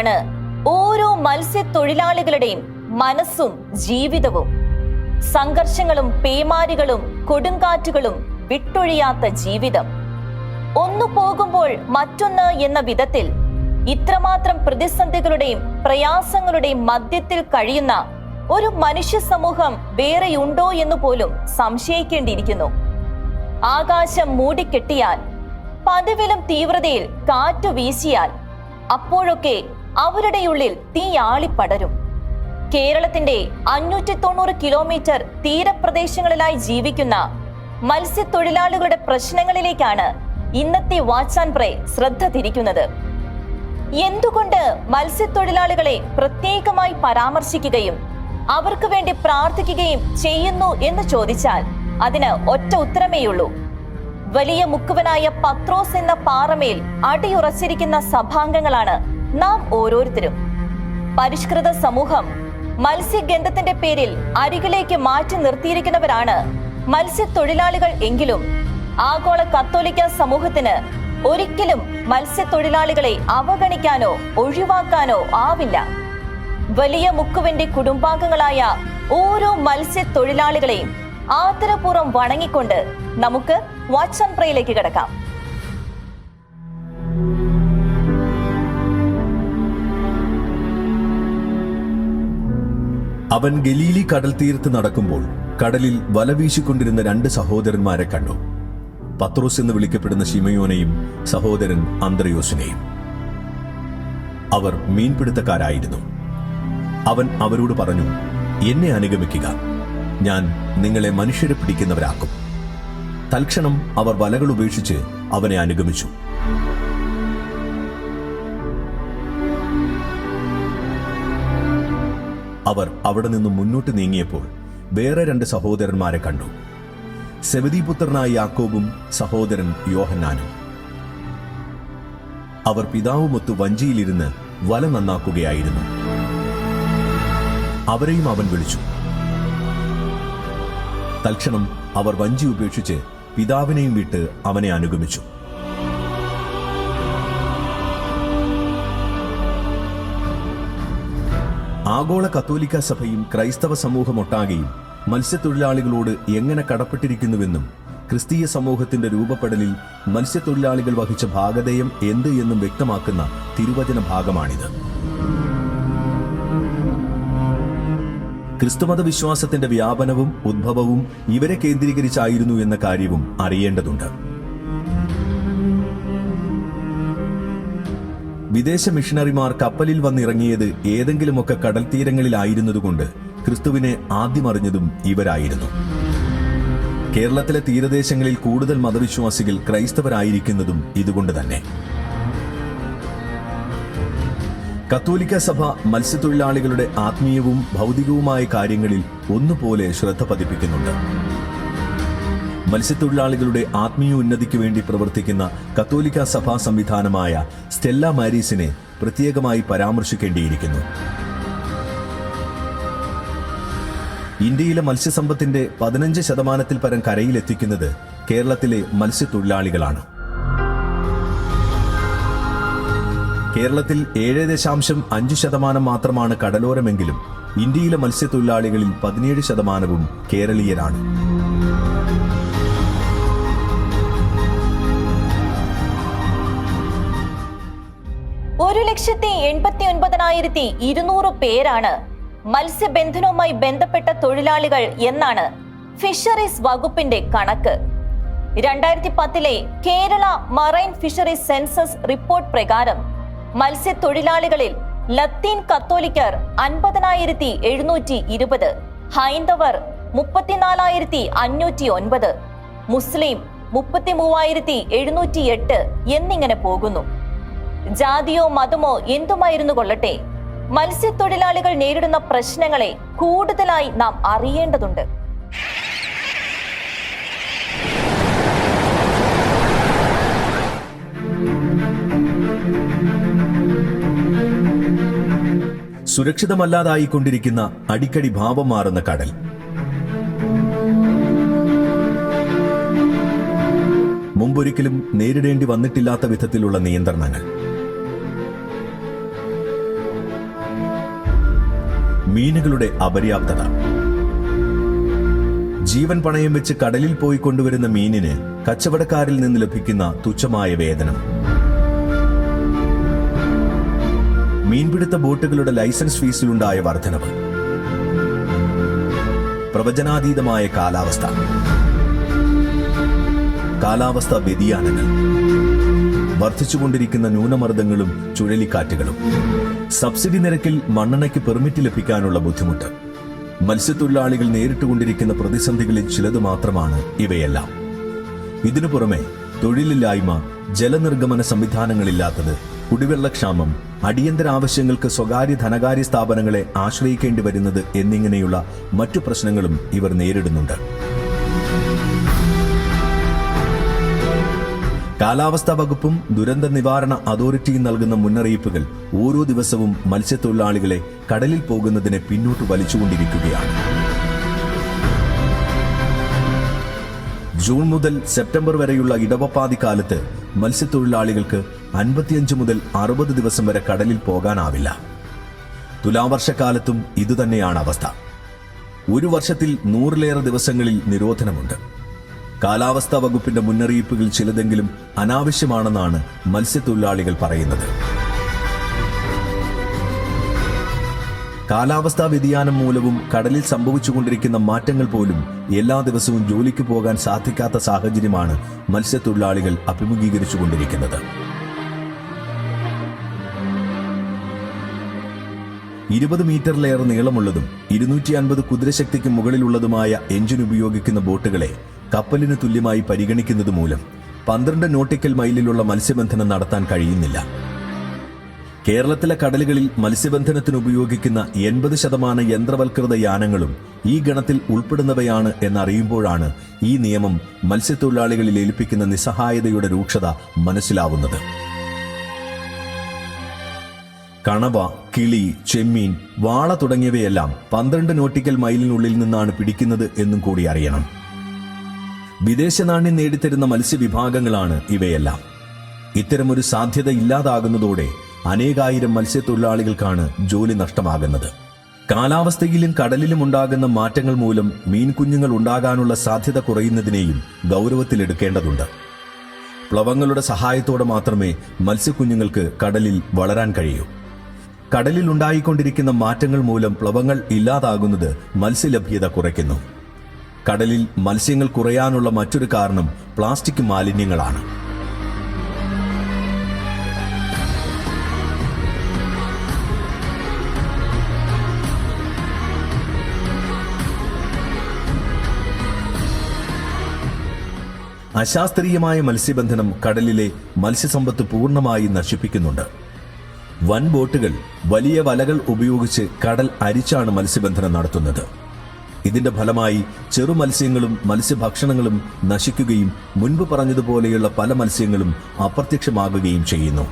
തന്നെയാണ് ഓരോ മത്സ്യത്തൊഴിലാളികളുടെയും മനസ്സും ജീവിതവും. സംഘർഷങ്ങളും പേമാരികളും കൊടുങ്കാറ്റുകളും വിട്ടൊഴിയാത്ത ജീവിതം. ഒന്നു പോകുമ്പോൾ മറ്റൊന്ന് എന്ന വിധത്തിൽ ഇത്രമാത്രം പ്രതിസന്ധികളുടെയും പ്രയാസങ്ങളുടെയും മധ്യത്തിൽ കഴിയുന്ന ഒരു മനുഷ്യ സമൂഹം വേറെയുണ്ടോ എന്ന് പോലും സംശയിക്കേണ്ടിയിരിക്കുന്നു. ആകാശം മൂടിക്കെട്ടിയാൽ പതിവിലും തീവ്രതയിൽ കാറ്റു വീശിയാൽ അപ്പോഴൊക്കെ അവരുടെ ഉള്ളിൽ തീയാളി പടരും കേരളത്തിന്റെ അഞ്ഞൂറ്റി തൊണ്ണൂറ് കിലോമീറ്റർ തീരപ്രദേശങ്ങളിലായി ജീവിക്കുന്ന മത്സ്യത്തൊഴിലാളികളുടെ പ്രശ്നങ്ങളിലേക്കാണ് ഇന്നത്തെ വാച്ച് ആൻഡ് പ്രേ ശ്രദ്ധ തിരിക്കുന്നത്. എന്തുകൊണ്ട് മത്സ്യത്തൊഴിലാളികളെ പ്രത്യേകമായി പരാമർശിക്കുകയും അവർക്ക് വേണ്ടി പ്രാർത്ഥിക്കുകയും ചെയ്യുന്നു എന്ന് ചോദിച്ചാൽ അതിന് ഒറ്റ ഉത്തരമേയുള്ളൂ. വലിയ മുക്കുവനായ പത്രോസ് എന്ന പാറമേൽ അടിയുറച്ചിരിക്കുന്ന സഭാംഗങ്ങളാണ് നാം ഓരോരുത്തരും. പരിഷ്കൃത സമൂഹം മത്സ്യഗന്ധത്തിന്റെ പേരിൽ അരികിലേക്ക് മാറ്റി നിർത്തിയിരിക്കുന്നവരാണ് മത്സ്യത്തൊഴിലാളികൾ എങ്കിലും. ആഗോള കത്തോലിക്ക സമൂഹത്തിന് ഒരിക്കലും മത്സ്യത്തൊഴിലാളികളെ അവഗണിക്കാനോ ഒഴിവാക്കാനോ ആവില്ല. വലിയ മുക്കുവിന്റെ കുടുംബാംഗങ്ങളായ ഓരോ മത്സ്യത്തൊഴിലാളികളെയും ആദരപൂർവം വണങ്ങിക്കൊണ്ട് നമുക്ക് വാച്ച് ആൻഡ് പ്രേയിലേക്ക് കിടക്കാം. അവൻ ഗലീലി കടൽ തീരത്ത് നടക്കുമ്പോൾ കടലിൽ വല വീശിക്കൊണ്ടിരുന്ന രണ്ട് സഹോദരന്മാരെ കണ്ടു. പത്രോസ് എന്ന് വിളിക്കപ്പെടുന്ന ശിമയോനെയും സഹോദരൻ അന്ത്രയോസിനെയും. അവർ മീൻപിടുത്തക്കാരായിരുന്നു. അവൻ അവരോട് പറഞ്ഞു എന്നെ അനുഗമിക്കുക. ഞാൻ നിങ്ങളെ മനുഷ്യരെ പിടിക്കുന്നവരാക്കും. തൽക്ഷണം അവർ വലകൾ ഉപേക്ഷിച്ച് അവനെ അനുഗമിച്ചു. അവർ അവിടെ നിന്ന് മുന്നോട്ട് നീങ്ങിയപ്പോൾ വേറെ രണ്ട് സഹോദരന്മാരെ കണ്ടു. സെവദീപുത്രനായ യാക്കോബും സഹോദരൻ യോഹന്നാനും. അവർ പിതാവുമൊത്തു വഞ്ചിയിലിരുന്ന് വല നന്നാക്കുകയായിരുന്നു. അവരെയും അവൻ വിളിച്ചു. തൽക്ഷണം അവർ വഞ്ചി ഉപേക്ഷിച്ച് പിതാവിനെയും വിട്ട് അവനെ അനുഗമിച്ചു. ആഗോള കത്തോലിക്ക സഭയും ക്രൈസ്തവ സമൂഹമൊട്ടാകെയും മത്സ്യത്തൊഴിലാളികളോട് എങ്ങനെ കടപ്പെട്ടിരിക്കുന്നുവെന്നും ക്രിസ്തീയ സമൂഹത്തിന്റെ രൂപപ്പെടലിൽ മത്സ്യത്തൊഴിലാളികൾ വഹിച്ച ഭാഗതയം എന്ത് എന്നും വ്യക്തമാക്കുന്ന തിരുവചന ഭാഗമാണിത്. ക്രിസ്തുമത വിശ്വാസത്തിന്റെ വ്യാപനവും ഉദ്ഭവവും ഇവരെ കേന്ദ്രീകരിച്ചായിരുന്നു എന്ന കാര്യവും അറിയേണ്ടതുണ്ട്. വിദേശ മിഷണറിമാർ കപ്പലിൽ വന്നിറങ്ങിയത് ഏതെങ്കിലുമൊക്കെ കടൽ തീരങ്ങളിലായിരുന്നതുകൊണ്ട് ക്രിസ്തുവിനെ ആദ്യം അറിഞ്ഞതും ഇവരായിരുന്നു. കേരളത്തിലെ തീരദേശങ്ങളിൽ കൂടുതൽ മതവിശ്വാസികൾ ക്രൈസ്തവരായിരിക്കുന്നതും ഇതുകൊണ്ട് തന്നെ. കത്തോലിക്ക സഭ മത്സ്യത്തൊഴിലാളികളുടെ ആത്മീയവും ഭൗതികവുമായ കാര്യങ്ങളിൽ ഒന്നുപോലെ ശ്രദ്ധ പതിപ്പിക്കുന്നുണ്ട്. മത്സ്യത്തൊഴിലാളികളുടെ ആത്മീയ ഉന്നതിക്ക് വേണ്ടി പ്രവർത്തിക്കുന്ന കത്തോലിക്ക സഭാ സംവിധാനമായ സ്റ്റെല്ല മാരീസിനെ പ്രത്യേകമായി പരാമർശിക്കേണ്ടിയിരിക്കുന്നു. ഇന്ത്യയിലെ മത്സ്യസമ്പത്തിന്റെ പതിനഞ്ച് ശതമാനത്തിൽ പരം കരയിലെത്തിക്കുന്നത് കേരളത്തിലെ മത്സ്യത്തൊഴിലാളികളാണ്. കേരളത്തിൽ ഏഴ് ദശാംശം അഞ്ച് ശതമാനം മാത്രമാണ് കടലോരമെങ്കിലും ഇന്ത്യയിലെ മത്സ്യത്തൊഴിലാളികളിൽ പതിനേഴ് ശതമാനവും കേരളീയരാണ്. ഒരു ലക്ഷത്തി എൺപത്തി ഒൻപതിനായിരത്തി ഇരുന്നൂറ് പേരാണ് മത്സ്യബന്ധനവുമായി ബന്ധപ്പെട്ട തൊഴിലാളികൾ എന്നാണ് ഫിഷറീസ് വകുപ്പിന്റെ കണക്ക്. രണ്ടായിരത്തി പത്തിലെ Kerala marine fisheries census report പ്രകാരം മത്സ്യത്തൊഴിലാളികളിൽ ലത്തീൻ കത്തോലിക്കർ അൻപതിനായിരത്തി എഴുന്നൂറ്റി ഇരുപത് ഹൈന്ദവർ മുപ്പത്തിനാലായിരത്തി അഞ്ഞൂറ്റി ഒൻപത് മുസ്ലിം മുപ്പത്തി മൂവായിരത്തി എഴുന്നൂറ്റി എട്ട് എന്നിങ്ങനെ പോകുന്നു. ജാതിയോ മതമോ എന്തുമായിരുന്നു കൊള്ളട്ടെ? മത്സ്യത്തൊഴിലാളികൾ നേരിടുന്ന പ്രശ്നങ്ങളെ കൂടുതലായി നാം അറിയേണ്ടതുണ്ട്. സുരക്ഷിതമല്ലാതായിക്കൊണ്ടിരിക്കുന്ന അടിക്കടി ഭാവം മാറുന്ന കടൽ. മുമ്പൊരിക്കലും നേരിടേണ്ടി വന്നിട്ടില്ലാത്ത വിധത്തിലുള്ള നിയന്ത്രണങ്ങൾ. മീനുകളുടെ അപര്യാപ്തത. ജീവൻ പണയം വെച്ച് കടലിൽ പോയി കൊണ്ടുവരുന്ന മീനിന് കച്ചവടക്കാരിൽ നിന്ന് ലഭിക്കുന്ന തുച്ഛമായ വേതനം. മീൻപിടുത്ത ബോട്ടുകളുടെ ലൈസൻസ് ഫീസിലുണ്ടായ വർധനവ്. പ്രവചനാതീതമായ കാലാവസ്ഥ. കാലാവസ്ഥാ വ്യതിയാനങ്ങൾ. വർദ്ധിച്ചുകൊണ്ടിരിക്കുന്ന ന്യൂനമർദ്ദങ്ങളും ചുഴലിക്കാറ്റുകളും. സബ്സിഡി നിരക്കിൽ മണ്ണെണ്ണയ്ക്ക് പെർമിറ്റ് ലഭിക്കാനുള്ള ബുദ്ധിമുട്ട്. മത്സ്യത്തൊഴിലാളികൾ നേരിട്ടുകൊണ്ടിരിക്കുന്ന പ്രതിസന്ധികളിൽ ചിലത് മാത്രമാണ് ഇവയെല്ലാം. ഇതിനു പുറമെ തൊഴിലില്ലായ്മ ജലനിർഗമന സംവിധാനങ്ങളില്ലാത്തത് കുടിവെള്ളക്ഷാമം അടിയന്തര ആവശ്യങ്ങൾക്ക് സ്വകാര്യ ധനകാര്യ സ്ഥാപനങ്ങളെ ആശ്രയിക്കേണ്ടി വരുന്നത് എന്നിങ്ങനെയുള്ള മറ്റു പ്രശ്നങ്ങളും ഇവർ നേരിടുന്നുണ്ട്. കാലാവസ്ഥാ വകുപ്പും ദുരന്ത നിവാരണ അതോറിറ്റിയും നൽകുന്ന മുന്നറിയിപ്പുകൾ ഓരോ ദിവസവും മത്സ്യത്തൊഴിലാളികളെ കടലിൽ പോകുന്നതിനെ പിന്നോട്ട് വലിച്ചുകൊണ്ടിരിക്കുകയാണ്. ജൂൺ മുതൽ സെപ്റ്റംബർ വരെയുള്ള ഇടവപ്പാതി കാലത്ത് മത്സ്യത്തൊഴിലാളികൾക്ക് അൻപത്തിയഞ്ച് മുതൽ അറുപത് ദിവസം വരെ കടലിൽ പോകാനാവില്ല. തുലാവർഷക്കാലത്തും ഇതുതന്നെയാണ് അവസ്ഥ. ഒരു വർഷത്തിൽ നൂറിലേറെ ദിവസങ്ങളിൽ നിരോധനമുണ്ട്. കാലാവസ്ഥാ വകുപ്പിന്റെ മുന്നറിയിപ്പുകൾ ചിലതെങ്കിലും അനാവശ്യമാണെന്നാണ് മത്സ്യത്തൊഴിലാളികൾ പറയുന്നത്. കാലാവസ്ഥാ വ്യതിയാനം മൂലവും കടലിൽ സംഭവിച്ചുകൊണ്ടിരിക്കുന്ന മാറ്റങ്ങൾ പോലും എല്ലാ ദിവസവും ജോലിക്ക് പോകാൻ സാധിക്കാത്ത സാഹചര്യമാണ് മത്സ്യത്തൊഴിലാളികൾ അഭിമുഖീകരിച്ചുകൊണ്ടിരിക്കുന്നത്. ഇരുപത് മീറ്ററിലേറെ നീളമുള്ളതും ഇരുന്നൂറ്റി അൻപത് കുതിരശക്തിക്ക് മുകളിലുള്ളതുമായ എഞ്ചിൻ ഉപയോഗിക്കുന്ന ബോട്ടുകളെ കപ്പലിന് തുല്യമായി പരിഗണിക്കുന്നത് മൂലം പന്ത്രണ്ട് നോട്ടിക്കൽ മൈലിലുള്ള മത്സ്യബന്ധനം നടത്താൻ കഴിയുന്നില്ല. കേരളത്തിലെ കടലുകളിൽ മത്സ്യബന്ധനത്തിന് ഉപയോഗിക്കുന്ന എൺപത് ശതമാനം യന്ത്രവൽകൃത യാനങ്ങളും ഈ ഗണത്തിൽ ഉൾപ്പെടുന്നവയാണ് എന്നറിയുമ്പോഴാണ് ഈ നിയമം മത്സ്യത്തൊഴിലാളികളിൽ ഏൽപ്പിക്കുന്ന നിസ്സഹായതയുടെ രൂക്ഷത മനസ്സിലാവുന്നത്. കണവ കിളി ചെമ്മീൻ വാള തുടങ്ങിയവയെല്ലാം പന്ത്രണ്ട് നോട്ടിക്കൽ മൈലിനുള്ളിൽ നിന്നാണ് പിടിക്കുന്നത് എന്നും കൂടി അറിയണം. വിദേശ നാണ്യം നേടിത്തരുന്ന മത്സ്യവിഭാഗങ്ങളാണ് ഇവയെല്ലാം. ഇത്തരമൊരു സാധ്യത ഇല്ലാതാകുന്നതോടെ അനേകായിരം മത്സ്യത്തൊഴിലാളികൾക്കാണ് ജോലി നഷ്ടമാകുന്നത്. കാലാവസ്ഥയിലും കടലിലും ഉണ്ടാകുന്ന മാറ്റങ്ങൾ മൂലം മീൻകുഞ്ഞുങ്ങൾ ഉണ്ടാകാനുള്ള സാധ്യത കുറയുന്നതിനെയും ഗൗരവത്തിലെടുക്കേണ്ടതുണ്ട് പ്ലവങ്ങളുടെ സഹായത്തോടെ മാത്രമേ മത്സ്യക്കുഞ്ഞുങ്ങൾക്ക് കടലിൽ വളരാൻ കഴിയൂ. കടലിൽ ഉണ്ടായിക്കൊണ്ടിരിക്കുന്ന മാറ്റങ്ങൾ മൂലം പ്ലവങ്ങൾ ഇല്ലാതാകുന്നത് മത്സ്യലഭ്യത കുറയ്ക്കുന്നു. കടലിൽ മത്സ്യങ്ങൾ കുറയാനുള്ള മറ്റൊരു കാരണം പ്ലാസ്റ്റിക് മാലിന്യങ്ങളാണ്. അശാസ്ത്രീയമായ മത്സ്യബന്ധനം കടലിലെ മത്സ്യസമ്പത്ത് പൂർണമായി നശിപ്പിക്കുന്നുണ്ട്. വൻ ബോട്ടുകൾ വലിയ വലകൾ ഉപയോഗിച്ച് കടൽ അരിച്ചാണ് മത്സ്യബന്ധനം നടത്തുന്നത്. ഇതിന്റെ ഫലമായി ചെറു മത്സ്യങ്ങളും മത്സ്യഭക്ഷണങ്ങളും നശിക്കുകയും മുൻപ് പറഞ്ഞതുപോലെയുള്ള പല മത്സ്യങ്ങളും അപ്രത്യക്ഷമാകുകയും ചെയ്യുന്നു.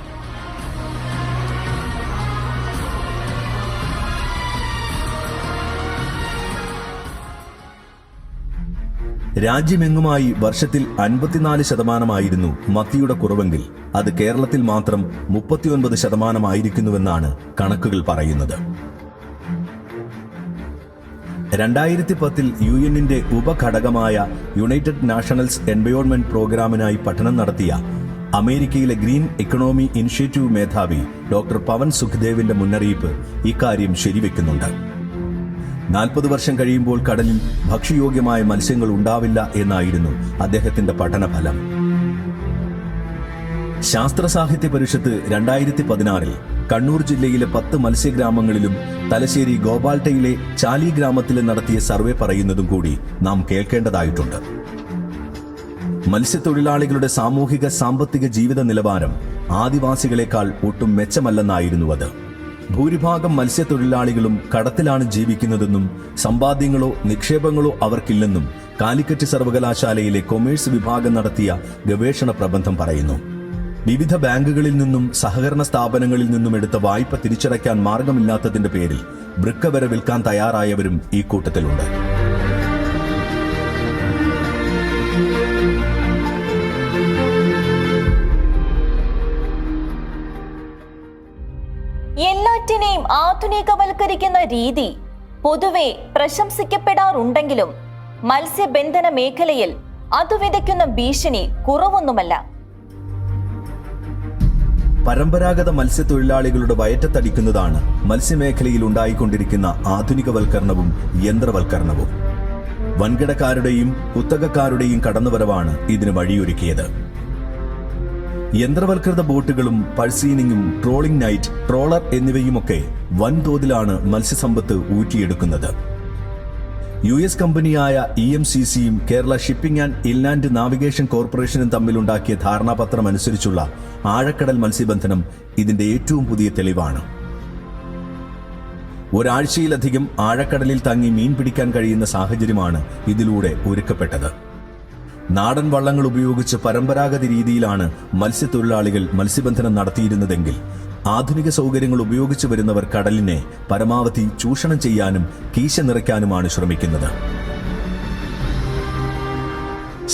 രാജ്യമെങ്ങുമായി വർഷത്തിൽ അൻപത്തിനാല് ശതമാനമായിരുന്നു മത്തിയുടെ കുറവെങ്കിൽ അത് കേരളത്തിൽ മാത്രം മുപ്പത്തിയൊൻപത് ശതമാനമായിരിക്കുന്നുവെന്നാണ് കണക്കുകൾ പറയുന്നത്. രണ്ടായിരത്തി പത്തിൽ യു എന്നിന്റെ ഉപഘടകമായ യുണൈറ്റഡ് നാഷണൽസ് എൻവയോൺമെന്റ് പ്രോഗ്രാമിനായി പഠനം നടത്തിയ അമേരിക്കയിലെ ഗ്രീൻ ഇക്കണോമി ഇനിഷ്യേറ്റീവ് മേധാവി ഡോക്ടർ പവൻ സുഖ്ദേവിന്റെ മുന്നറിയിപ്പ് ഇക്കാര്യം ശരിവെക്കുന്നുണ്ട്. നാൽപ്പത് വർഷം കഴിയുമ്പോൾ കടലിൽ ഭക്ഷ്യയോഗ്യമായ മത്സ്യങ്ങൾ ഉണ്ടാവില്ല എന്നായിരുന്നു അദ്ദേഹത്തിന്റെ പഠനഫലം. ശാസ്ത്ര സാഹിത്യ പരിഷത്ത് രണ്ടായിരത്തി പതിനാറിൽ കണ്ണൂർ ജില്ലയിലെ പത്ത് മത്സ്യഗ്രാമങ്ങളിലും തലശ്ശേരി ഗോപാൽട്ടയിലെ ചാലി ഗ്രാമത്തിലും നടത്തിയ സർവേ പറയുന്നതും കൂടി നാം കേൾക്കേണ്ടതായിട്ടുണ്ട്. മത്സ്യത്തൊഴിലാളികളുടെ സാമൂഹിക സാമ്പത്തിക ജീവിത നിലവാരം ആദിവാസികളെക്കാൾ ഒട്ടും മെച്ചമല്ലെന്നായിരുന്നു അത്. ഭൂരിഭാഗം മത്സ്യത്തൊഴിലാളികളും കടത്തിലാണ് ജീവിക്കുന്നതെന്നും സമ്പാദ്യങ്ങളോ നിക്ഷേപങ്ങളോ അവർക്കില്ലെന്നും കാലിക്കറ്റ് സർവകലാശാലയിലെ കൊമേഴ്സ് വിഭാഗം നടത്തിയ ഗവേഷണ പ്രബന്ധം പറയുന്നു. വിവിധ ബാങ്കുകളിൽ നിന്നും സഹകരണ സ്ഥാപനങ്ങളിൽ നിന്നും എടുത്ത വായ്പ തിരിച്ചടയ്ക്കാൻ മാർഗമില്ലാത്തതിന്റെ പേരിൽ വൃക്ക വരെ വിൽക്കാൻ തയ്യാറായവരും ഈ കൂട്ടത്തിലുണ്ട്. എല്ലാറ്റിനെയും ആധുനികവൽക്കരിക്കുന്ന രീതി പൊതുവെ പ്രശംസിക്കപ്പെടാറുണ്ടെങ്കിലും മത്സ്യബന്ധന മേഖലയിൽ അത് വിതയ്ക്കുന്ന ഭീഷണി കുറവൊന്നുമല്ല. പരമ്പരാഗത മത്സ്യത്തൊഴിലാളികളുടെ വയറ്റത്തടിക്കുന്നതാണ് മത്സ്യമേഖലയിൽ ഉണ്ടായിക്കൊണ്ടിരിക്കുന്ന ആധുനികവൽക്കരണവും യന്ത്രവൽക്കരണവും. വൻകിടക്കാരുടെയും കുത്തകക്കാരുടെയും കടന്നുവരവാണ് ഇതിന് വഴിയൊരുക്കിയത്. യന്ത്രവൽകൃത ബോട്ടുകളും പഴ്സീനിങ്ങും ട്രോളിംഗ് നൈറ്റ് ട്രോളർ എന്നിവയുമൊക്കെ വൻതോതിലാണ് മത്സ്യസമ്പത്ത് ഊറ്റിയെടുക്കുന്നത്. യു എസ് കമ്പനിയായ ഇ എം സി സിയും Kerala shipping and inland navigation കോർപ്പറേഷനും തമ്മിലുണ്ടാക്കിയ ധാരണാപത്രം അനുസരിച്ചുള്ള ആഴക്കടൽ മത്സ്യബന്ധനം ഇതിന്റെ ഏറ്റവും പുതിയ തെളിവാണ്. ഒരാഴ്ചയിലധികം ആഴക്കടലിൽ തങ്ങി മീൻ പിടിക്കാൻ കഴിയുന്ന സാഹചര്യമാണ് ഇതിലൂടെ ഒരുക്കപ്പെട്ടത്. നാടൻ വള്ളങ്ങൾ ഉപയോഗിച്ച് പരമ്പരാഗത രീതിയിലാണ് മത്സ്യത്തൊഴിലാളികൾ മത്സ്യബന്ധനം നടത്തിയിരുന്നതെങ്കിൽ ആധുനിക സൗകര്യങ്ങൾ ഉപയോഗിച്ചു വരുന്നവർ കടലിനെ പരമാവധി ചൂഷണം ചെയ്യാനും കീശ നിറയ്ക്കാനുമാണ് ശ്രമിക്കുന്നത്.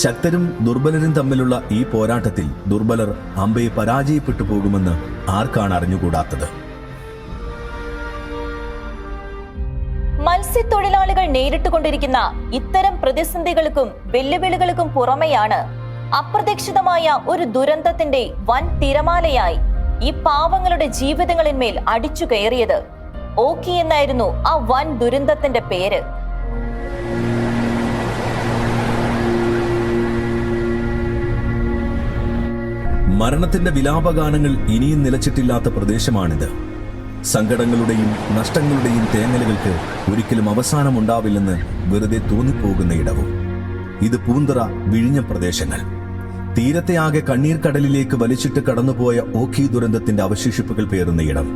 ശക്തരും ദുർബലരും തമ്മിലുള്ള ഈ പോരാട്ടത്തിൽ ദുർബലർ അമ്പയെ പരാജയപ്പെട്ടു പോകുമെന്ന് ആർക്കാണ് അറിഞ്ഞുകൂടാത്തത്? മത്സ്യത്തൊഴിലാളികൾ നേരിട്ടുകൊണ്ടിരിക്കുന്ന ഇത്തരം പ്രതിസന്ധികൾക്കും വെല്ലുവിളികൾക്കും പുറമെയാണ് അപ്രതീക്ഷിതമായ ഒരു ദുരന്തത്തിന്റെ വൻ തിരമാലയായി ഈ പാവങ്ങളുടെ ജീവിതങ്ങളിന്മേൽ അടിച്ചു കയറിയത്. ഓക്കി എന്നായിരുന്നു ആ വൻ ദുരന്തത്തിന്റെ പേര്. മരണത്തിന്റെ വിലാപഗാനങ്ങൾ ഇനിയും നിലച്ചിട്ടില്ലാത്ത പ്രദേശമാണിത്. സങ്കടങ്ങളുടെയും നഷ്ടങ്ങളുടെയും തേങ്ങലുകൾക്ക് ഒരിക്കലും അവസാനമുണ്ടാവില്ലെന്ന് വെറുതെ തോന്നിപ്പോകുന്ന ഇടവും. ഇത് പൂന്തറ വിഴിഞ്ഞ പ്രദേശങ്ങൾ. തീരത്തെ ആകെ കണ്ണീർ കടലിലേക്ക് വലിച്ചിട്ട് കടന്നുപോയ ഓഖി ദുരന്തത്തിന്റെ അവശേഷിപ്പുകൾ പേറുന്ന ഇടം.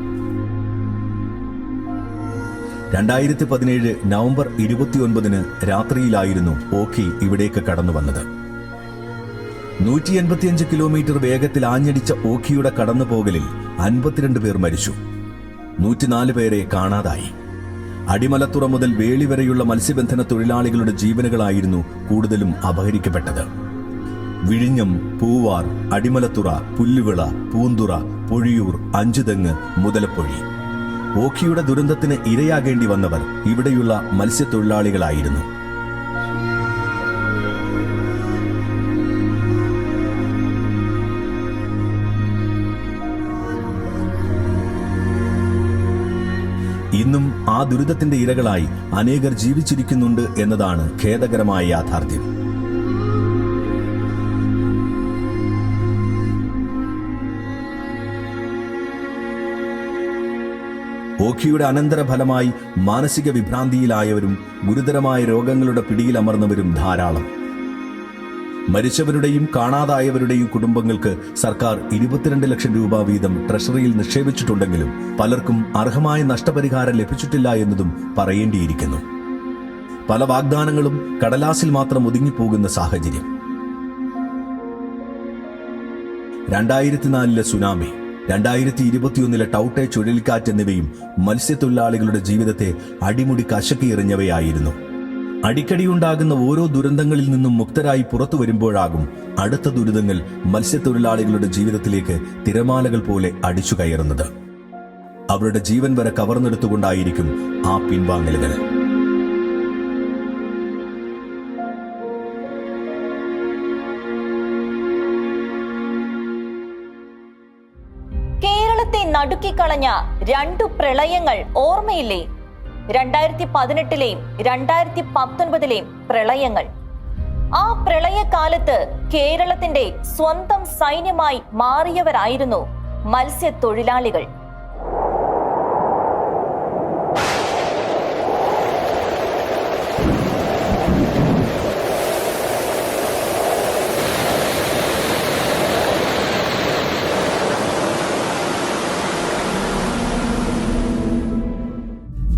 രണ്ടായിരത്തി പതിനേഴ് നവംബർ ഇരുപത്തിയൊൻപതിന് രാത്രിയിലായിരുന്നു ഓഖി ഇവിടേക്ക് കടന്നു വന്നത്. നൂറ്റി എൺപത്തിയഞ്ച് കിലോമീറ്റർ വേഗത്തിൽ ആഞ്ഞടിച്ച ഓഖിയുടെ കടന്നുപോകലിൽ അൻപത്തിരണ്ട് പേർ മരിച്ചു. നൂറ്റിനാല് പേരെ കാണാതായി. അടിമലത്തുറ മുതൽ വേളി വരെയുള്ള മത്സ്യബന്ധന തൊഴിലാളികളുടെ ജീവനുകളായിരുന്നു കൂടുതലും അപഹരിക്കപ്പെട്ടത്. വിഴിഞ്ഞം പൂവാർ അടിമലത്തുറ പുല്ലുവിള പൂന്തുറ പൊഴിയൂർ അഞ്ചുതെങ്ങ് മുതലപ്പൊഴി. ഓഖിയുടെ ദുരന്തത്തിന് ഇരയാകേണ്ടി വന്നവർ ഇവിടെയുള്ള മത്സ്യത്തൊഴിലാളികളായിരുന്നു. ഇന്നും ആ ദുരിതത്തിന്റെ ഇരകളായി അനേകർ ജീവിച്ചിരിക്കുന്നുണ്ട് എന്നതാണ് ഖേദകരമായ യാഥാർത്ഥ്യം. ഓഖിയുടെ അനന്തരഫലമായി മാനസിക വിഭ്രാന്തിയിലായവരും ഗുരുതരമായ രോഗങ്ങളുടെ പിടിയിലമർന്നവരും ധാരാളം. മരിച്ചവരുടെയും കാണാതായവരുടെയും കുടുംബങ്ങൾക്ക് സർക്കാർ ഇരുപത്തിരണ്ട് ലക്ഷം രൂപ വീതം ട്രഷറിയിൽ നിക്ഷേപിച്ചിട്ടുണ്ടെങ്കിലും പലർക്കും അർഹമായ നഷ്ടപരിഹാരം ലഭിച്ചിട്ടില്ല എന്നതും പറയേണ്ടിയിരിക്കുന്നു. പല വാഗ്ദാനങ്ങളും കടലാസിൽ മാത്രം ഒതുങ്ങിപ്പോകുന്ന സാഹചര്യം. രണ്ടായിരത്തിനാലിലെ സുനാമി രണ്ടായിരത്തി ഇരുപത്തിയൊന്നിലെ ടൗട്ടെ ചുഴലിക്കാറ്റ് എന്നിവയും മത്സ്യത്തൊഴിലാളികളുടെ ജീവിതത്തെ അടിമുടി കശക്കിയെറിഞ്ഞവയായിരുന്നു. അടിക്കടിയുണ്ടാകുന്ന ഓരോ ദുരന്തങ്ങളിൽ നിന്നും മുക്തരായി പുറത്തു വരുമ്പോഴാകും അടുത്ത ദുരിതങ്ങൾ മത്സ്യത്തൊഴിലാളികളുടെ ജീവിതത്തിലേക്ക് തിരമാലകൾ പോലെ അടിച്ചു കയറുന്നത് അവരുടെ ജീവൻ വരെ കവർന്നെടുത്തുകൊണ്ടായിരിക്കും ആ പിൻവാങ്ങലുകൾ. കേരളത്തെ നടുക്കിക്കളഞ്ഞ രണ്ടു പ്രളയങ്ങൾ ഓർമ്മയില്ലേ? രണ്ടായിരത്തി പതിനെട്ടിലെയും രണ്ടായിരത്തി പത്തൊൻപതിലെയും പ്രളയങ്ങൾ. ആ പ്രളയകാലത്ത് കേരളത്തിന്റെ സ്വന്തം സൈന്യമായി മാറിയവരായിരുന്നു മത്സ്യത്തൊഴിലാളികൾ.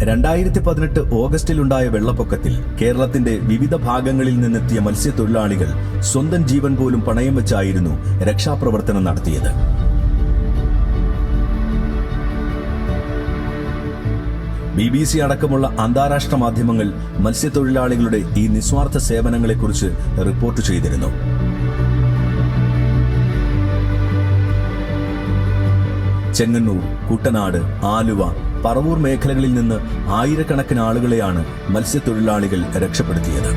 രണ്ടായിരത്തി പതിനെട്ട് ഓഗസ്റ്റിലുണ്ടായ വെള്ളപ്പൊക്കത്തിൽ കേരളത്തിന്റെ വിവിധ ഭാഗങ്ങളിൽ നിന്നെത്തിയ മത്സ്യത്തൊഴിലാളികൾ സ്വന്തം ജീവൻ പോലും പണയം വെച്ചായിരുന്നു രക്ഷാപ്രവർത്തനം നടത്തിയത്. ബി ബി സി അടക്കമുള്ള അന്താരാഷ്ട്ര മാധ്യമങ്ങൾ മത്സ്യത്തൊഴിലാളികളുടെ ഈ നിസ്വാർത്ഥ സേവനങ്ങളെക്കുറിച്ച് റിപ്പോർട്ട് ചെയ്തിരുന്നു. ചെങ്ങന്നൂർ കുട്ടനാട് ആലുവ പറവൂർ മേഖലകളിൽ നിന്ന് ആയിരക്കണക്കിന് ആളുകളെയാണ് മത്സ്യത്തൊഴിലാളികൾ രക്ഷപ്പെടുത്തിയത്.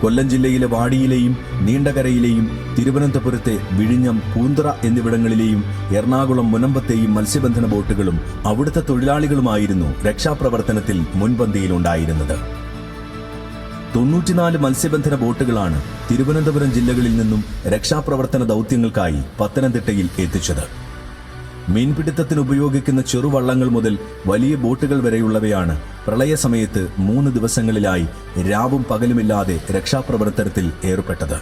കൊല്ലം ജില്ലയിലെ വാടിയിലെയും നീണ്ടകരയിലെയും തിരുവനന്തപുരത്തെ വിഴിഞ്ഞം പൂന്തറ എന്നിവിടങ്ങളിലെയും എറണാകുളം മുനമ്പത്തെയും മത്സ്യബന്ധന ബോട്ടുകളും അവിടുത്തെ തൊഴിലാളികളുമായിരുന്നു രക്ഷാപ്രവർത്തനത്തിൽ മുൻപന്തിയിലുണ്ടായിരുന്നത്. തൊണ്ണൂറ്റിനാല് മത്സ്യബന്ധന ബോട്ടുകളാണ് തിരുവനന്തപുരം ജില്ലകളിൽ നിന്നും രക്ഷാപ്രവർത്തന ദൗത്യങ്ങൾക്കായി പത്തനംതിട്ടയിൽ എത്തിച്ചത്. മീൻപിടുത്തത്തിന് ഉപയോഗിക്കുന്ന ചെറുവള്ളങ്ങൾ മുതൽ വലിയ ബോട്ടുകൾ വരെയുള്ളവയാണ് പ്രളയസമയത്ത് മൂന്ന് ദിവസങ്ങളിലായി രാവും പകലുമില്ലാതെ രക്ഷാപ്രവർത്തനത്തിൽ ഏർപ്പെട്ടത്.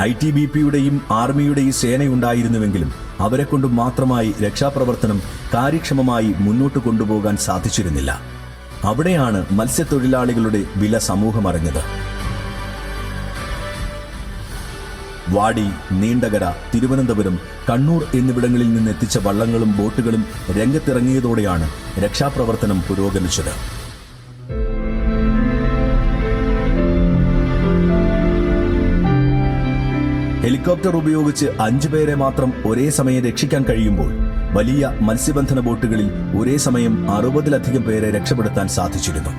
ഐ ടി ബി പിയുടെയും ആർമിയുടെയും സേനയുണ്ടായിരുന്നുവെങ്കിലും അവരെക്കൊണ്ട് മാത്രമായി രക്ഷാപ്രവർത്തനം കാര്യക്ഷമമായി മുന്നോട്ട് കൊണ്ടുപോകാൻ സാധിച്ചിരുന്നില്ല. അവിടെയാണ് മത്സ്യത്തൊഴിലാളികളുടെ വില സമൂഹമറിഞ്ഞത്. വാടി നീണ്ടകര തിരുവനന്തപുരം കണ്ണൂർ എന്നിവിടങ്ങളിൽ നിന്ന് എത്തിച്ച വള്ളങ്ങളും ബോട്ടുകളും രംഗത്തിറങ്ങിയതോടെയാണ് രക്ഷാപ്രവർത്തനം പുരോഗമിച്ചത്. ഹെലികോപ്റ്റർ ഉപയോഗിച്ച് അഞ്ചു പേരെ മാത്രം ഒരേ സമയം രക്ഷിക്കാൻ കഴിയുമ്പോൾ വലിയ മത്സ്യബന്ധന ബോട്ടുകളിൽ ഒരേ സമയം അറുപതിലധികം പേരെ രക്ഷപ്പെടുത്താൻ സാധിച്ചിരുന്നു.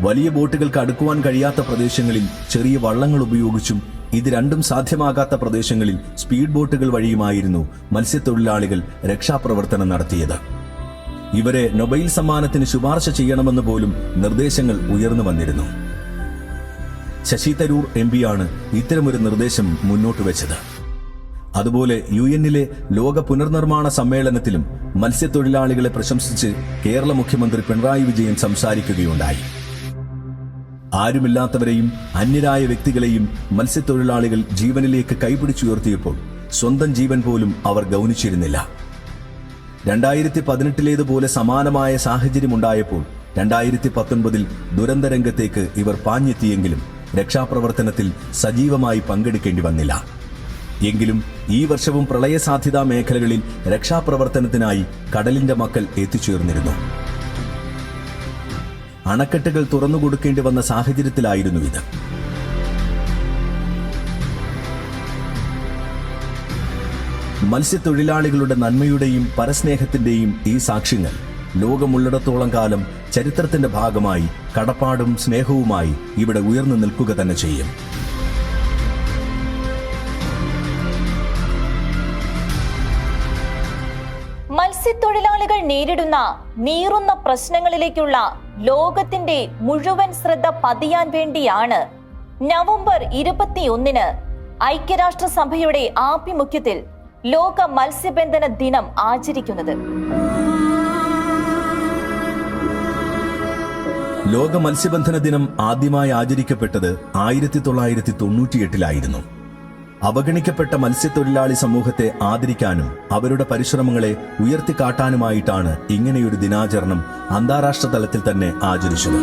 വലിയ ബോട്ടുകൾക്ക് അടുക്കുവാൻ കഴിയാത്ത പ്രദേശങ്ങളിൽ ചെറിയ വള്ളങ്ങൾ ഉപയോഗിച്ചും ഇത് രണ്ടും സാധ്യമാകാത്ത പ്രദേശങ്ങളിൽ സ്പീഡ് ബോട്ടുകൾ വഴിയുമായിരുന്നു മത്സ്യത്തൊഴിലാളികൾ രക്ഷാപ്രവർത്തനം നടത്തിയത്. ഇവരെ നൊബൈൽ സമ്മാനത്തിന് ശുപാർശ ചെയ്യണമെന്ന് പോലും നിർദ്ദേശങ്ങൾ ഉയർന്നു വന്നിരുന്നു. ശശി തരൂർ എം പിയാണ് ഇത്തരമൊരു നിർദ്ദേശം മുന്നോട്ട് വെച്ചത്. അതുപോലെ യു എന്നിലെ ലോക പുനർനിർമ്മാണ സമ്മേളനത്തിലും മത്സ്യത്തൊഴിലാളികളെ പ്രശംസിച്ച് കേരള മുഖ്യമന്ത്രി പിണറായി വിജയൻ സംസാരിക്കുകയുണ്ടായി. ആരുമില്ലാത്തവരെയും അന്യരായ വ്യക്തികളെയും മത്സ്യത്തൊഴിലാളികൾ ജീവനിലേക്ക് കൈപിടിച്ചുയർത്തിയപ്പോൾ സ്വന്തം ജീവൻ പോലും അവർ ഗൗനിച്ചിരുന്നില്ല. രണ്ടായിരത്തി പതിനെട്ടിലേതുപോലെ സമാനമായ സാഹചര്യമുണ്ടായപ്പോൾ രണ്ടായിരത്തി പത്തൊൻപതിൽ ദുരന്തരംഗത്തേക്ക് ഇവർ പാഞ്ഞെത്തിയെങ്കിലും രക്ഷാപ്രവർത്തനത്തിൽ സജീവമായി പങ്കെടുക്കേണ്ടി വന്നില്ല. എങ്കിലും ഈ വർഷവും പ്രളയസാധ്യതാ മേഖലകളിൽ രക്ഷാപ്രവർത്തനത്തിനായി കടലിന്റെ മക്കൾ എത്തിച്ചേർന്നിരുന്നു. അണക്കെട്ടുകൾ തുറന്നുകൊടുക്കേണ്ടി വന്ന സാഹചര്യത്തിലായിരുന്നു ഇത്. മത്സ്യത്തൊഴിലാളികളുടെ നന്മയുടെയും പരസ്നേഹത്തിന്റെയും ഈ സാക്ഷ്യങ്ങൾ ലോകമുള്ളിടത്തോളം കാലം ചരിത്രത്തിന്റെ ഭാഗമായി കടപ്പാടും സ്നേഹവുമായി ഇവിടെ ഉയർന്നു നിൽക്കുക തന്നെ ചെയ്യും. നേരിടുന്ന നീറുന്ന പ്രശ്നങ്ങളിലേക്കുള്ള ലോകത്തിന്റെ മുഴുവൻ ശ്രദ്ധ പതിയാൻ വേണ്ടിയാണ് നവംബർ ഇരുപത്തിയൊന്നിന് ഐക്യരാഷ്ട്രസഭയുടെ ആഭിമുഖ്യത്തിൽ ലോക മത്സ്യബന്ധന ദിനം ആചരിക്കുന്നത്. ലോക മത്സ്യബന്ധന ദിനം ആദ്യമായി ആചരിക്കപ്പെട്ടത് ആയിരത്തി തൊള്ളായിരത്തി തൊണ്ണൂറ്റിയെട്ടിലായിരുന്നു അവഗണിക്കപ്പെട്ട മത്സ്യത്തൊഴിലാളി സമൂഹത്തെ ആദരിക്കാനും അവരുടെ പരിശ്രമങ്ങളെ ഉയർത്തിക്കാട്ടാനുമായിട്ടാണ് ഇങ്ങനെയൊരു ദിനാചരണം അന്താരാഷ്ട്ര തലത്തിൽ തന്നെ ആചരിച്ചത്.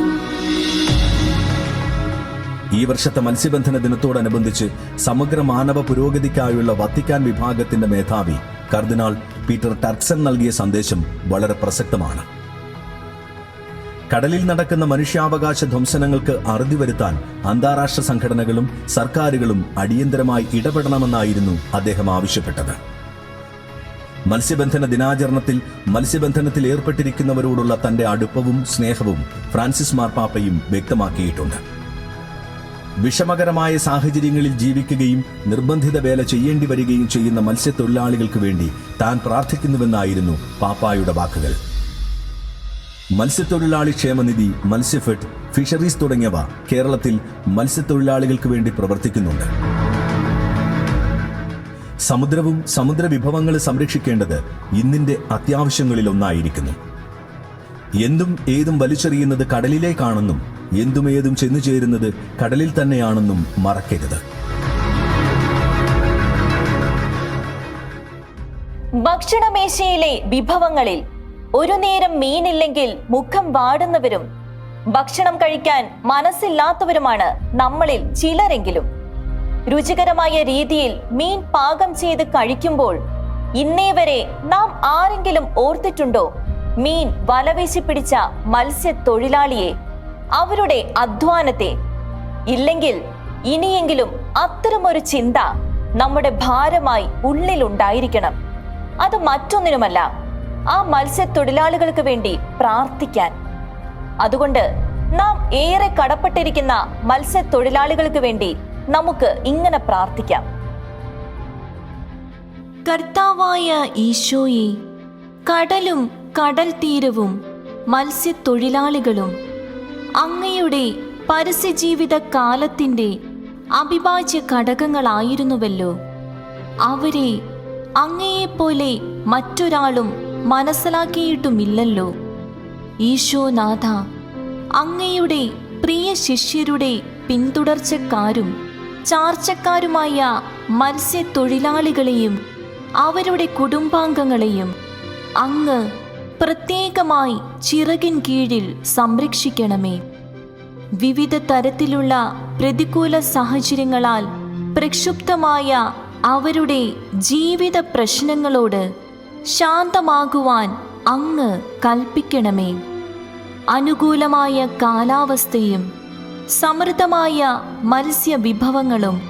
ഈ വർഷത്തെ മത്സ്യബന്ധന ദിനത്തോടനുബന്ധിച്ച് സമഗ്ര മാനവ പുരോഗതിക്കായുള്ള വത്തിക്കാൻ വിഭാഗത്തിന്റെ മേധാവി കർദിനാൾ പീറ്റർ ടർക്സൺ നൽകിയ സന്ദേശം വളരെ പ്രസക്തമാണ്. കടലിൽ നടക്കുന്ന മനുഷ്യാവകാശ ധ്വംസനങ്ങൾക്ക് അറുതി വരുത്താൻ അന്താരാഷ്ട്ര സംഘടനകളും സർക്കാരുകളും അടിയന്തരമായി ഇടപെടണമെന്നായിരുന്നു അദ്ദേഹം ആവശ്യപ്പെട്ടത്. മത്സ്യബന്ധന ദിനാചരണത്തിൽ മത്സ്യബന്ധനത്തിൽ ഏർപ്പെട്ടിരിക്കുന്നവരോടുള്ള തന്റെ അടുപ്പവും സ്നേഹവും ഫ്രാൻസിസ് മാർപ്പാപ്പയും വ്യക്തമാക്കിയിട്ടുണ്ട്. വിഷമകരമായ സാഹചര്യങ്ങളിൽ ജീവിക്കുകയും നിർബന്ധിത വേല ചെയ്യേണ്ടി വരികയും ചെയ്യുന്ന മത്സ്യത്തൊഴിലാളികൾക്ക് വേണ്ടി താൻ പ്രാർത്ഥിക്കുന്നുവെന്നായിരുന്നു പാപ്പായുടെ വാക്കുകൾ. മത്സ്യത്തൊഴിലാളി ക്ഷേമനിധി മത്സ്യഫെഡ് ഫിഷറീസ് തുടങ്ങിയവ കേരളത്തിൽ മത്സ്യത്തൊഴിലാളികൾക്ക് വേണ്ടി പ്രവർത്തിക്കുന്നുണ്ട്. സമുദ്രവും സമുദ്ര വിഭവങ്ങളും സംരക്ഷിക്കേണ്ടത് ഇന്നിന്റെ അത്യാവശ്യങ്ങളിലൊന്നായിരിക്കുന്നു. എന്തും ഏതും വലിച്ചെറിയുന്നത് കടലിലേക്കാണെന്നും എന്തും ഏതും ചെന്നു ചേരുന്നത് കടലിൽ തന്നെയാണെന്നും മറക്കരുത്. ഭക്ഷണമേശയിലെ വിഭവങ്ങളിൽ ഒരു നേരം മീനില്ലെങ്കിൽ മുഖം വാടുന്നവരും ഭക്ഷണം കഴിക്കാൻ മനസ്സില്ലാത്തവരുമാണ് നമ്മളിൽ ചിലരെങ്കിലും. രുചികരമായ രീതിയിൽ മീൻ പാകം ചെയ്ത് കഴിക്കുമ്പോൾ ഇന്നേ വരെ നാം ആരെങ്കിലും ഓർത്തിട്ടുണ്ടോ? മീൻ വലവീശി പിടിച്ച മത്സ്യത്തൊഴിലാളിയെ അവരുടെ അധ്വാനത്തെ. ഇല്ലെങ്കിൽ ഇനിയെങ്കിലും അത്തരമൊരു ചിന്ത നമ്മുടെ ഭാരമായി ഉള്ളിലുണ്ടായിരിക്കണം. അത് മറ്റൊന്നിനുമല്ല. ആ മത്സ്യത്തൊഴിലാളികൾക്ക് വേണ്ടി പ്രാർത്ഥിക്കാൻ. അതുകൊണ്ട് നാം ഏറെ കടപ്പെട്ടിരിക്കുന്ന മത്സ്യത്തൊഴിലാളികൾക്ക് വേണ്ടി നമുക്ക് ഇങ്ങനെ പ്രാർത്ഥിക്കാം. കർത്താവായ ഈശോയെ കടലും കടൽ തീരവും മത്സ്യത്തൊഴിലാളികളും അങ്ങയുടെ പരസ്യജീവിത കാലത്തിന്റെ അവിഭാജ്യ ഘടകങ്ങളായിരുന്നുവല്ലോ. അവരെ അങ്ങയെപ്പോലെ മറ്റൊരാളും മനസ്സിലാക്കിയിട്ടുമില്ലല്ലോ. ഈശോനാഥ അങ്ങയുടെ പ്രിയ ശിഷ്യരുടെ പിന്തുടർച്ചക്കാരും ചാർച്ചക്കാരുമായ മത്സ്യത്തൊഴിലാളികളെയും അവരുടെ കുടുംബാംഗങ്ങളെയും അങ്ങ് പ്രത്യേകമായി ചിറകിൻ കീഴിൽ സംരക്ഷിക്കണമേ. വിവിധ തരത്തിലുള്ള പ്രതികൂല സാഹചര്യങ്ങളാൽ പ്രക്ഷുബ്ധമായ അവരുടെ ജീവിത പ്രശ്നങ്ങളോട് ശാന്തമാകുവാൻ അങ്ങ് കൽപ്പിക്കണമേ. അനുകൂലമായ കാലാവസ്ഥയും സമൃദ്ധമായ മത്സ്യവിഭവങ്ങളും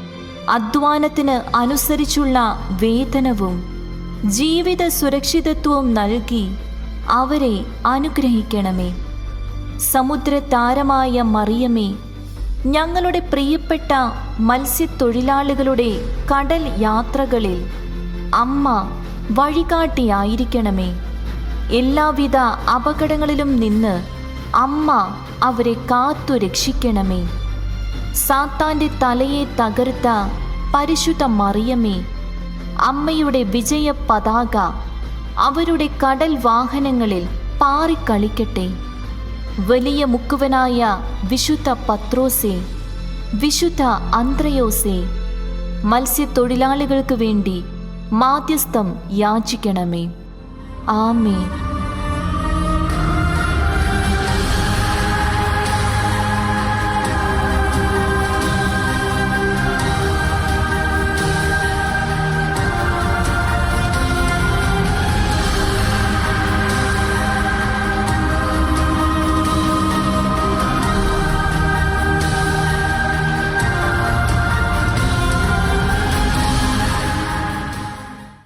അധ്വാനത്തിന് അനുസരിച്ചുള്ള വേതനവും ജീവിത സുരക്ഷിതത്വവും നൽകി അവരെ അനുഗ്രഹിക്കണമേ. സമുദ്രതാരമായ മറിയമേ ഞങ്ങളുടെ പ്രിയപ്പെട്ട മത്സ്യത്തൊഴിലാളികളുടെ കടൽ യാത്രകളിൽ അമ്മ വഴികാട്ടിയായിരിക്കണമേ. എല്ലാവിധ അപകടങ്ങളിലും നിന്ന് അമ്മ അവരെ കാത്തു രക്ഷിക്കണമേ. സാത്താന്റെ തലയെ തകർത്ത പരിശുദ്ധ മറിയമേ അമ്മയുടെ വിജയ പതാക അവരുടെ കടൽ വാഹനങ്ങളിൽ പാറിക്കളിക്കട്ടെ. വലിയ മുക്കുവനായ വിശുദ്ധ പത്രോസെ വിശുദ്ധ അന്ത്രയോസെ മത്സ്യത്തൊഴിലാളികൾക്ക് വേണ്ടി മാധ്യസ്ഥം യാചിക്കണമേ. ആമേ